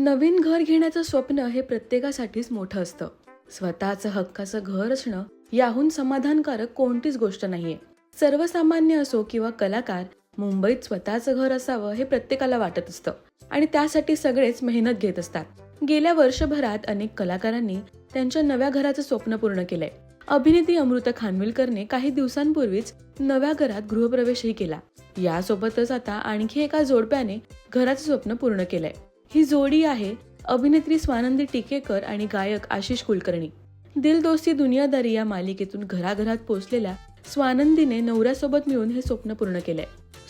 नवीन घर घेण्याचं स्वप्न हे प्रत्येकासाठीच मोठं असतं. स्वतःचं हक्काचं घर असणं याहून समाधानकारक कोणतीच गोष्ट नाहीये. सर्वसामान्य असो किंवा कलाकार मुंबईत स्वतःचं घर असावं हे प्रत्येकाला वाटत असतं आणि त्यासाठी सगळेच मेहनत घेत असतात. गेल्या वर्षभरात अनेक कलाकारांनी त्यांच्या नव्या घराचं स्वप्न पूर्ण केलंय. अभिनेत्री अमृता खानविलकरने काही दिवसांपूर्वीच नव्या घरात गृहप्रवेशही केला. यासोबतच आता आणखी एका जोडप्याने घराचं स्वप्न पूर्ण केलंय. ही जोडी आहे अभिनेत्री स्वानंदी टिकेकर आणि गायक आशिष कुलकर्णी. दिल दोस्ती दुनियादारी या मालिकेतून घराघरात पोहोचलेल्या स्वानंदीने नवऱ्यासोबत मिळून हे स्वप्न पूर्ण केलंय.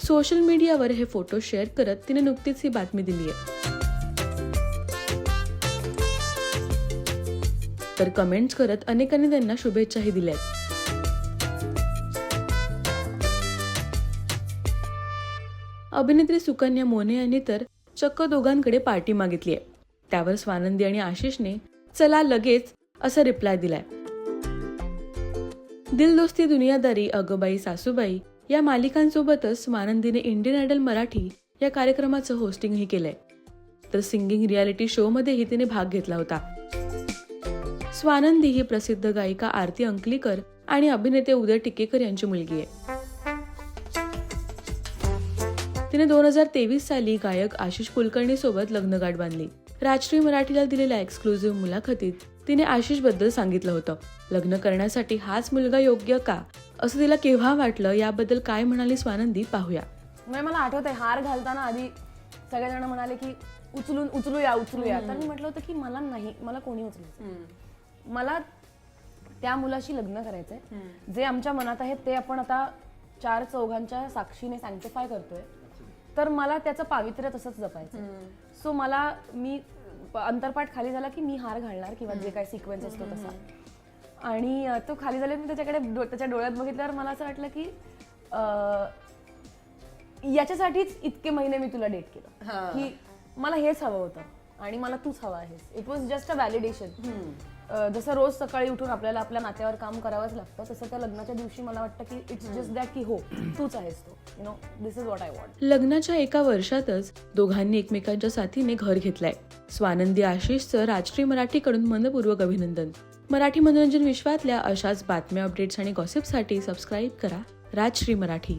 सोशल मीडियावर हे फोटो शेअर करत तिने नुकतीच ही बातमी दिली आहे. तर कमेंट्स करत अनेकांनी त्यांना शुभेच्छाही दिल्या आहेत. अभिनेत्री सुकन्या मोने यांनी तर चक्क दोघांकडे पार्टी मागितली आहे. त्यावर स्वानंदी आणि आशिषने चला लगेच असा रिप्लाय दिलाय. दिलदोस्ती दुनियादारी अगबाई सासूबाई या मालिकांसोबतच स्वानंदीने इंडियन आयडल मराठी या कार्यक्रमाचं होस्टिंगही केलंय. तर सिंगिंग रियालिटी शो मध्येही तिने भाग घेतला होता. स्वानंदी ही प्रसिद्ध गायिका आरती अंकलीकर आणि अभिनेते उदय टिकेकर यांची मुलगी आहे. तिने दोन हजार तेवीस साली गायक आशिष कुलकर्णी सोबत लग्नगाठ बांधली. राजश्री मराठीला दिलेल्या एक्सक्लुझिव्ह मुलाखतीत तिने आशिषबद्दल सांगितलं होतं. लग्न करण्यासाठी हाच मुलगा योग्य का? असं तिला केव्हा वाटलं? याबद्दल काय म्हणाली स्वानंदी? पाहूया. म्हणजे मला आठवतंय हार घालताना आधी सगळेजण म्हणाले की उचलून उचलूया उचलूया. तर मी म्हटलं होतं की मला नाही मला कोणी उचलायचं मला त्या मुलाशी लग्न करायचंय. जे आमच्या मनात आहे ते आपण आता चार चौघांच्या साक्षीने सँक्टिफाय करतोय. तर मला त्याचं पावित्र्य तसंच जपायचं सो मला मी अंतरपाठ खाली झाला की मी हार घालणार किंवा जे काही सिक्वेन्स असतो तसा. आणि तो खाली झाला मी त्याच्याकडे त्याच्या डोळ्यात बघितल्यावर मला असं वाटलं की याच्यासाठीच इतके महिने मी तुला डेट केलं. की मला हेच हवं होतं. आणि मला तूच हवं आहेस. It was just a validation जसं रोज सकाळी उठून आपल्याला आपल्या नात्यावर काम करावंच लागतं तसं त्या लग्नाच्या दिवशी मला वाटतं की इट्स जस्ट दॅट की हो तूच आहेस तो. You know this is what I want लग्नाच्या एका वर्षातच दोघांनी एकमेकांच्या साथीने घर घेतलंय. स्वानंदी आशिषचं राजश्री मराठीकडून मनपूर्वक अभिनंदन. मराठी मनोरंजन विश्वातल्या अशाच बातम्या अपडेट्स आणि गॉसिपसाठी सबस्क्राईब करा राजश्री मराठी.